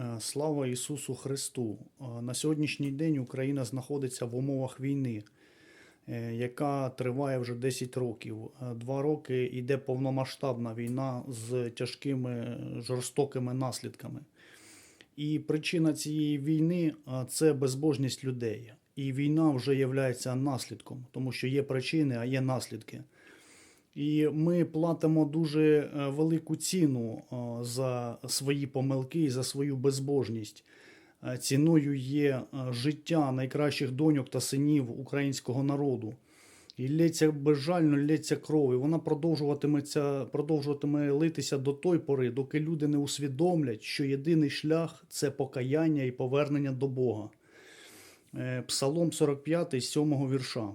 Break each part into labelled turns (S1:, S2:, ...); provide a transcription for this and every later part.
S1: Е, Слава Ісусу Христу! Е, На сьогоднішній день Україна знаходиться в умовах війни, е, яка триває вже 10 років. Два роки йде повномасштабна війна з тяжкими жорстокими наслідками. І причина цієї війни це безбожність людей. І війна вже є наслідком, тому що є причини, а є наслідки. І ми платимо дуже е, велику ціну е, за свої помилки і за свою безбожність. Е, Ціною є життя найкращих доньок та синів українського народу. І лється безжально лється кров, і вона продовжуватиметься, продовжуватиме литися до той пори, доки люди не усвідомлять, що єдиний шлях це покаяння і повернення до Бога. Псалом 45, 7 вірша.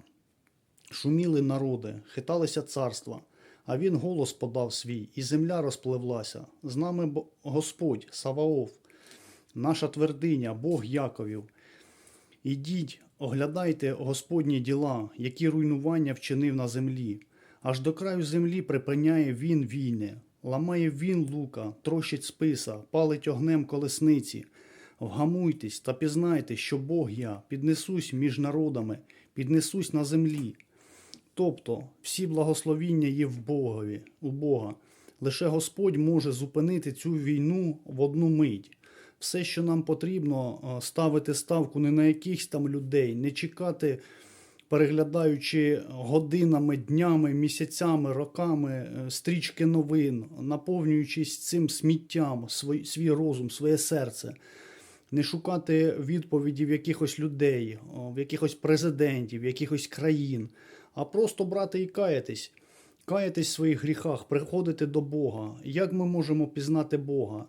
S1: Шуміли народи, хиталися царства, а він голос подав свій, і земля розпливлася. З нами Господь, Саваоф, наша твердиня, Бог Яковів. Ідіть, оглядайте Господні діла, які руйнування вчинив на землі. Аж до краю землі припиняє він війни, ламає він лука, трощить списа, палить огнем колесниці. Вгамуйтесь та пізнайте, що Бог я, піднесусь між народами, піднесусь на землі. Тобто всі благословіння є в Богові, у Бога. Лише Господь може зупинити цю війну в одну мить. Все, що нам потрібно, е, ставити ставку не на якихось там людей, не чекати, переглядаючи годинами, днями, місяцями, роками е, стрічки новин, наповнюючись цим сміттям, свій, свій розум, своє серце не шукати відповіді в якихось людей, в якихось президентів, в якихось країн, а просто брати і каятись. Каятись в своїх гріхах, приходити до Бога. Як ми можемо пізнати Бога?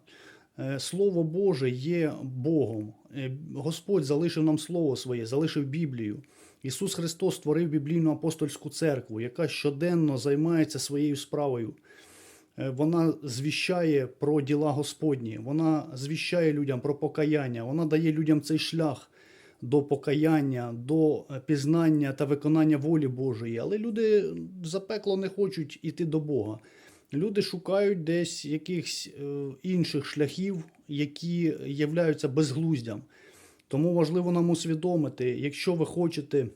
S1: Е, Слово Боже є Богом. Е, Господь залишив нам Слово своє, залишив Біблію. Ісус Христос створив біблійну апостольську церкву, яка щоденно займається своєю справою. Е, Вона звіщає про діла Господні, вона звіщає людям про покаяння, вона дає людям цей шлях до покаяння, до е, пізнання та виконання волі Божої. Але люди за пекло не хочуть іти до Бога. Люди шукають десь якихось е, інших шляхів, які являються безглуздям. Тому важливо нам усвідомити, якщо ви хочете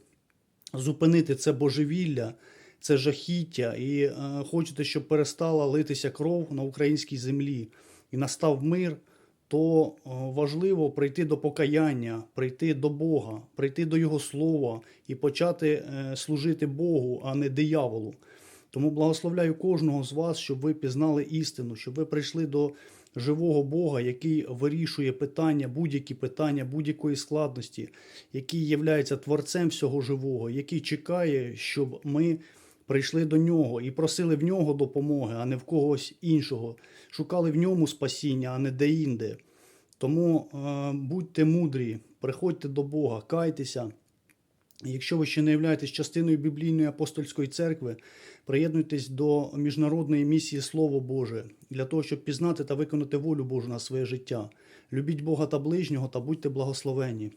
S1: зупинити це божевілля, це жахіття, і е, хочете, щоб перестала литися кров на українській землі і настав мир, то е, важливо прийти до покаяння, прийти до Бога, прийти до Його Слова і почати е, служити Богу, а не дияволу. Тому благословляю кожного з вас, щоб ви пізнали істину, щоб ви прийшли до живого Бога, який вирішує питання, будь-які питання будь-якої складності, який є творцем всього живого, який чекає, щоб ми прийшли до нього і просили в нього допомоги, а не в когось іншого. Шукали в ньому спасіння, а не де-інде. Тому е, будьте мудрі, приходьте до Бога, кайтеся. Якщо ви ще не являєтесь частиною біблійної апостольської церкви, приєднуйтесь до міжнародної місії Слово Боже для того, щоб пізнати та виконати волю Божу на своє життя. Любіть Бога та ближнього та будьте благословені.